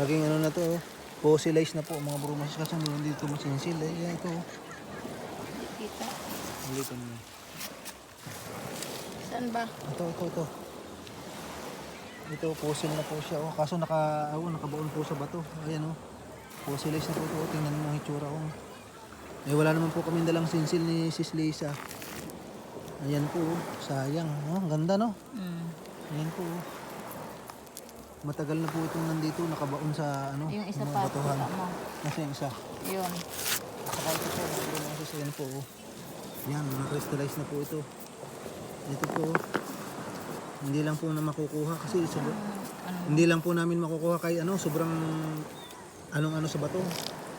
Naging ano na to, oh. fossilized na po mga brumas kasi hindi dito masinsil. Eh, yan ito. oh. Kita. Ulitin mo. Saan ba? Ito, ito, ito. Ito, fossil na po siya. Oh. Kaso naka, oh, nakabaon po sa bato. Ayan oh. Fossilized na po ito. Oh. Tingnan mo ang itsura ko. Eh, wala naman po kami dalang sinsil ni Sis Lisa. Ayan po. oh. Sayang. Oh, ang ganda no? Mm. Ayan po. oh. Matagal na po itong nandito. Nakabaon sa ano, Yung isa mga pa, batuhan. kita mo. Nasa yung isa. Yun. Saka ito po, mga brumasis, ayan po. oh. Yan, mga crystallize na po ito. Ito po. oh. Hindi lang po na makukuha kasi sobrang, Ano? hindi lang po namin makukuha kay ano, sobrang anong ano sa bato.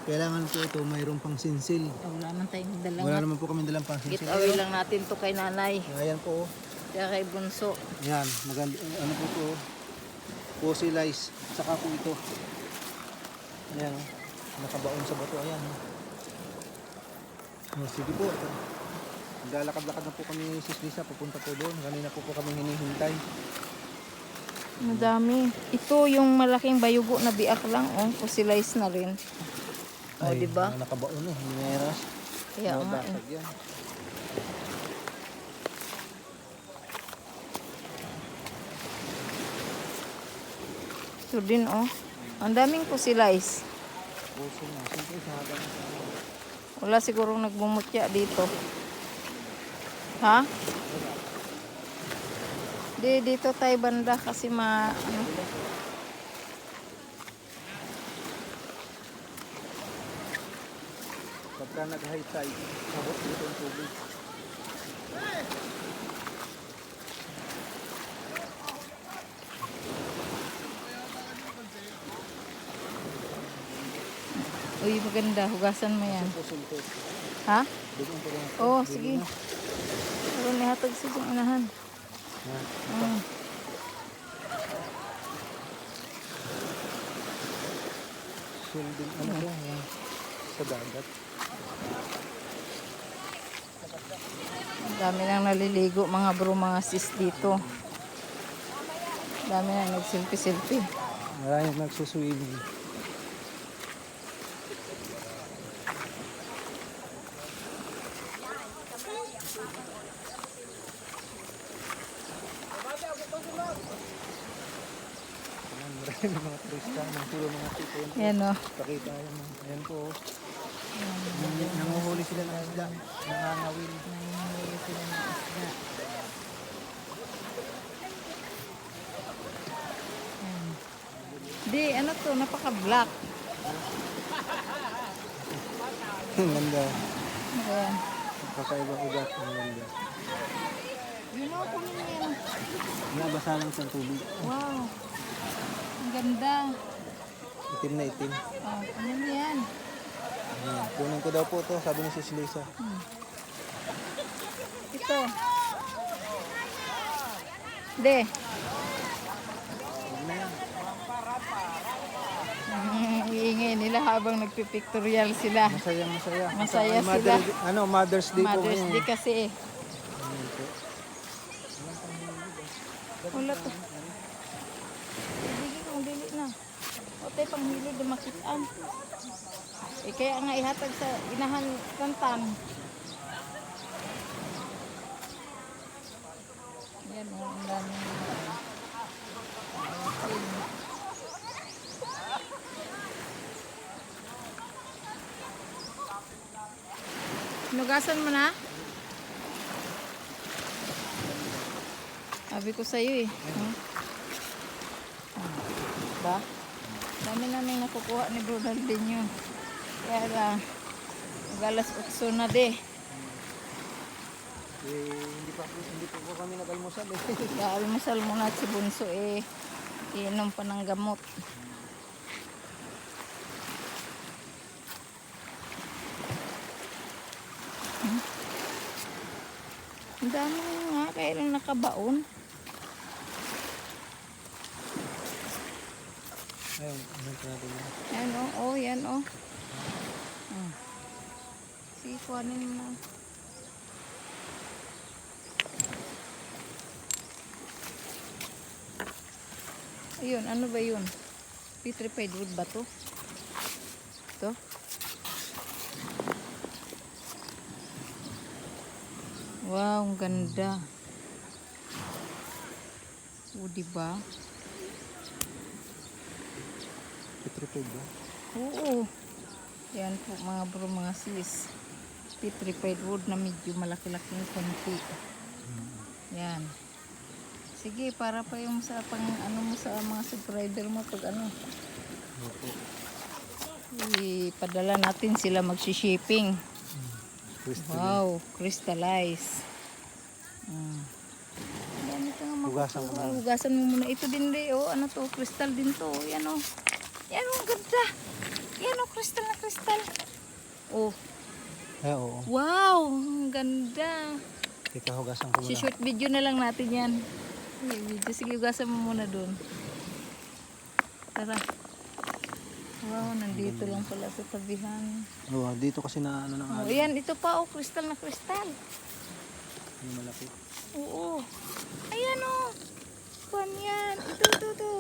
Kailangan po ito mayroon pang sinsil. Wala man tayong dalang. Wala naman po kami dalang pang Get sinsil. away lang natin to kay nanay. Ayan po. oh. Kaya kay bunso. Yan, maganda, ano po ito. oh. Fossilized. Saka po ito. Ayan, oh. nakabaon sa bato. Ayan. Oh. Oh, sige po. Maglalakad-lakad na po kami ni Sis Lisa. Pupunta po doon. Kanina po po kami hinihintay. Madami. Ito yung malaking bayugo na biak lang. Oh, fossilized na rin. O, Ay, di ba? Nakabaon eh. Mineras. Kaya nga eh. Ito din oh. Ang daming fossilized. Puso Wala sigurong nagbumutya dito. Ha? Di, dito tayo banda kasi ma... Ano, Pagka nag-high tide, sabot dito ang tubig. Uy, maganda. Hugasan mo yan. Ha? Oo, oh, sige. Pero nihatag sa yung inahan. Yan. Mm. Silding ano yan. Sa dagat. Ang dami nang naliligo mga bro, mga sis dito. Ang dami nang nagsilpi-silpi. Maraming nagsuswimming. Ayan, Maraming mga turista, mga puro mga tipo yun. Yan o. Pakita yan. Ayan po. oh. Nang- Nanguhuli sila ng isda. Nangangawin. Di, ano to, napaka-black. Ang ganda. Ayan. Kakaibang ugat. Ang ganda. Yun o, kunin mo yan. Nabasa lang sa tubig. Wow. Ganda. Itim na itim. Oh, kunin mo yan. Ayan. Kunin ko daw po to, sabi ni Sis Lisa. Ito. De. Huwag na yan. Mm, iingay nila habang nagpipictorial sila. Masaya, masaya. Masaya Mother, sila. Ano, Mother's Day po Mother's ngayon. Day kasi eh. Ayan po. Wala to. Dili kung dili na. Panghilod na makitaan. Eh kaya nga ihatag sa inahan tantan. Yan o, ang dami. Nugasan mo na? Sabi ko sa'yo eh. Hmm? Ba? Dami namin nakukuha ni Bro Daldinho. Kaya lang, mag-alas 8 na de. Eh, hindi pa hindi pa po kami nag-almusal eh. Kaya almusal muna si Bunso eh. Iinom pa ng gamot. Hmm? Ang dami nga, kaya lang nakabaon. Ayun, ano pa natin yan? O, oh, yan o. Oh. Hmm. Sige, kuhanin mo. Ayun, ano ba yun? Petrified wood ba to? Ito? Wow, ang ganda. O, diba? Petrified ba? Oo. Yan po mga bro, mga sis. Petrified wood na medyo malaki-laking konti. Yan. Sige, para pa yung sa pang ano mo sa mga subscriber mo pag ano. Opo. Ipadala natin sila magsi-shipping. Crystal. Wow, crystallize. Mm. Nga Hugasan ko Ah, Hugasan mo muna. Ito din rin, oh. Ano to? Crystal din to. Yan, oh. Yan, oh. ang Ganda. Yan, oh. Crystal na crystal. Oh. Eh, oo. Wow. Ang ganda. Teka, hugasan ko muna. Si-shoot video na lang natin yan. Video. Sige, hugasan mo muna doon. Tara. Wow, nandito lang pala sa tabihan. Oo, dito kasi na ano na Oh, yan, ito pa, oh. Crystal na crystal. Yung malaki. Oo. Ayan, oh. Kwan yan. Ito, ito, ito.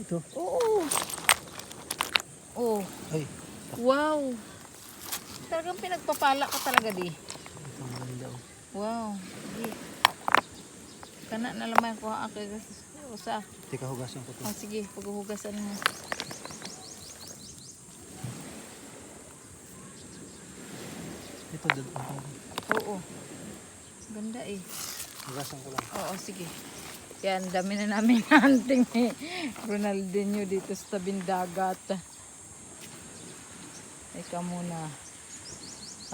Ito. Oo. Oh. Ay, Wow. Talagang pinagpapala ka talaga di. oh. Wow. Di. Kana na lamang ko ako usa. Teka, hugasan ko to. Oh, sige, paghuhugasan mo. Ito, dad. Oo. Ganda eh. Hugasan ko lang. Oo, sige. Yan, dami na namin hunting ni Ronaldinho dito sa tabing dagat. Ika muna.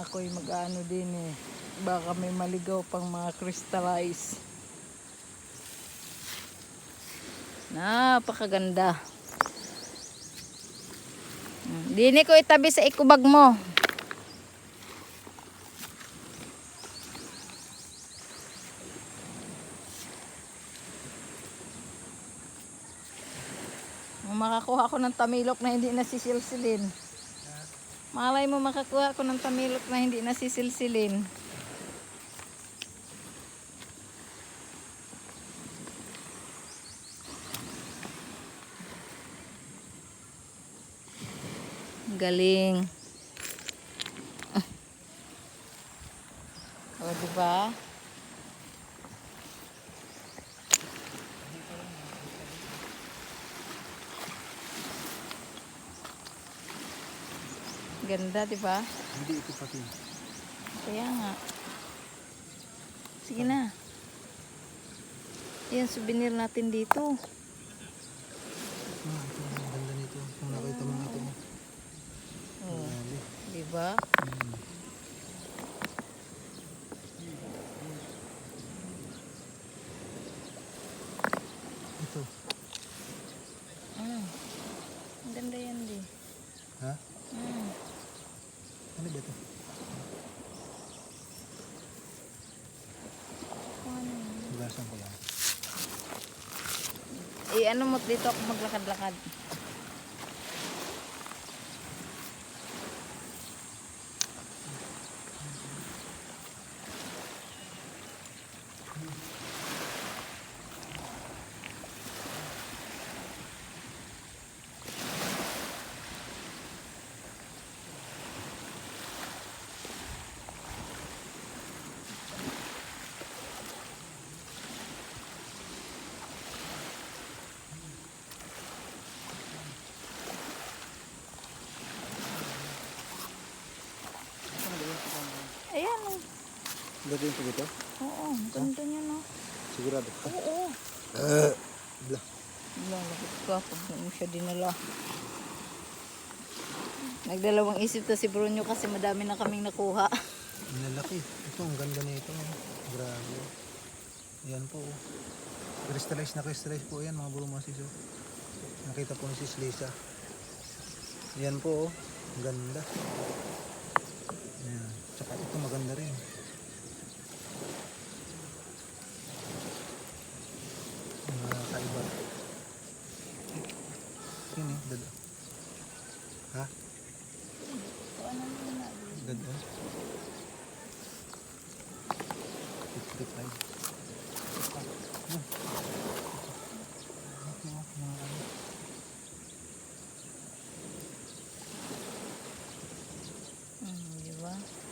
Ako'y mag-ano din eh. Baka may maligaw pang mga crystallize. Napakaganda. Hmm, Dini ko itabi sa ikubag mo. Makakuha ko ng tamilok na hindi nasisilsilin. Malay mo makakuha ko ng tamilok na hindi nasisilsilin. Galing. O, diba? Ganda, diba? Hindi ito pati. Kaya nga. Sige na. Yan, souvenir natin dito. Ah, ito ang ganda nito. Kung nakita mo ito. Oh, Grabe. diba? Hmm. Ito. Mm. Ang ganda yan, di. Ha? Mm. Ano ba ito? Kung ano yun. Hugasan ko lang. Eh, ano mo dito ako maglakad-lakad. Ayan, oh. Lagyan ko dito? Oo, ganda niya, no? Sigurado. Oo. Uh, bla. Lalakot ka pag mo siya dinala. Nagdalawang isip to si Brunyo kasi madami na kaming nakuha. Lalaki. Ito, ang ganda nito. Grabe. Ayan po. oh. Crystallize na crystallize po yan mga burumasis. Oh. Nakita po ni Sis Lisa. Ayan po. Oh. Ang ganda. Ito maganda rin. Nakakaiba. Yun eh, dada. Ha? Dada. Oh. Ito tayo. Mm, di?